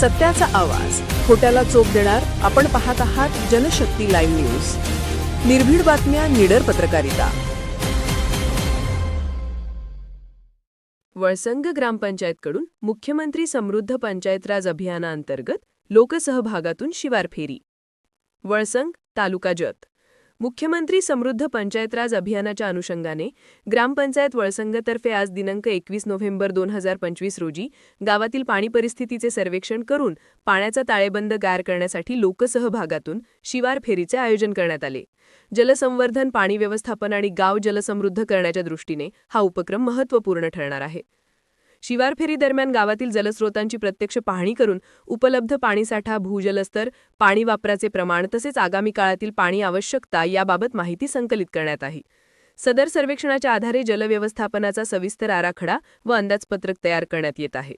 सत्याचा आवाज. खोट्याला चोप देणार आपण पाहत आहात जनशक्ती लाईव्ह न्यूज. निर्भीड बातम्या निडर पत्रकारिता. वळसंग ग्रामपंचायतकडून मुख्यमंत्री समृद्ध पंचायत राज अभियानाअंतर्गत लोकसहभागातून शिवार फेरी वळसंग तालुका जत. मुख्यमंत्री समृद्ध पंचायतराज अभियानाच्या अनुषंगाने ग्रामपंचायत वळसंगतर्फे आज दिनांक एकवीस नोव्हेंबर दोन हजार पंचवीस रोजी गावातील पाणी परिस्थितीचे सर्वेक्षण करून पाण्याचा ताळेबंद गार करण्यासाठी लोकसहभागातून शिवार फेरीचे आयोजन करण्यात आले. जलसंवर्धन पाणी व्यवस्थापन आणि गाव जलसमृद्ध करण्याच्या दृष्टीने हा उपक्रम महत्त्वपूर्ण ठरणार आहे. शिवार फेरी दरम्यान गावातील जलस्रोतांची प्रत्यक्ष पाहणी करून उपलब्ध पाणीसाठा भूजलस्तर पाणी वापराचे प्रमाण तसेच आगामी काळातील पाणी आवश्यकता याबाबत माहिती संकलित करण्यात आहे सदर सर्वेक्षणाच्या आधारे जलव्यवस्थापनाचा सविस्तर आराखडा व अंदाजपत्रक तयार करण्यात येत आहे.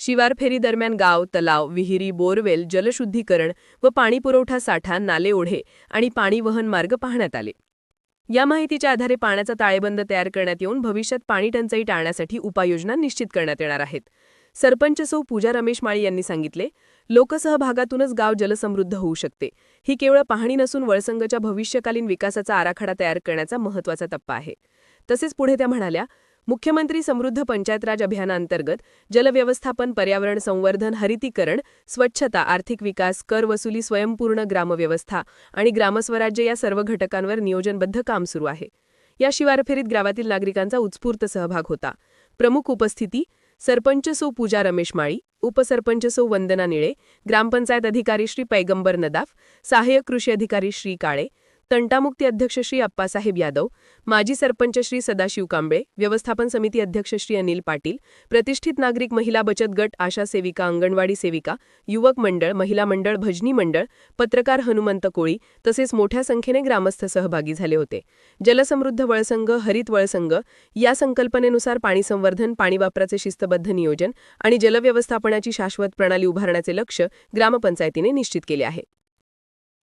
शिवार फेरी दरम्यान गाव तलाव विहिरी बोरवेल जलशुद्धीकरण व पाणीपुरवठा साठा नाले ओढे आणि पाणी वहन मार्ग पाहण्यात आले. या माहितीच्या आधारे पाण्याचा ताळेबंद तयार करण्यात येऊन भविष्यात पाणी टंचाई टाळण्यासाठी उपाययोजना निश्चित करण्यात येणार आहेत. सरपंच सौ पूजा रमेश माळी यांनी सांगितले लोकसहभागातूनच गाव जलसमृद्ध होऊ शकते. ही केवळ पाहणी नसून वळसंगच्या भविष्यकालीन विकासाचा आराखडा तयार करण्याचा महत्त्वाचा टप्पा आहे. तसेच पुढे त्या म्हणाल्या मुख्यमंत्री समृद्ध पंचायतराज अभियानांतर्गत जलव्यवस्थापन पर्यावरण संवर्धन हरितीकरण स्वच्छता आर्थिक विकास कर वसुली स्वयंपूर्ण ग्रामव्यवस्था आणि ग्रामस्वराज्य या सर्व घटकांवर नियोजनबद्ध काम सुरू आहे. या शिवारफेरीत गावातील नागरिकांचा उत्स्फूर्त सहभाग होता. प्रमुख उपस्थिती सरपंच सो पूजा रमेश माळी उपसरपंच सो वंदना निळे ग्रामपंचायत अधिकारी श्री पैगंबर नदाफ सहाय्यक कृषी अधिकारी श्री काळे तंटामुक्ती अध्यक्ष श्री अप्पासाहेब यादव माजी सरपंच श्री सदाशिव कांबळे व्यवस्थापन समिती अध्यक्ष श्री अनिल पाटील प्रतिष्ठित नागरिक महिला बचत गट आशा सेविका अंगणवाडी सेविका युवक मंडळ महिला मंडळ भजनी मंडळ पत्रकार हनुमंत कोळी तसेच मोठ्या संख्येने ग्रामस्थ सहभागी झाले होते. जलसमृद्ध वळसंघ हरित वळसंघ या संकल्पनेनुसार पाणी संवर्धन पाणी वापराचे शिस्तबद्ध नियोजन आणि जलव्यवस्थापनाची शाश्वत प्रणाली उभारण्याचे लक्ष ग्रामपंचायतीने निश्चित केले आहे.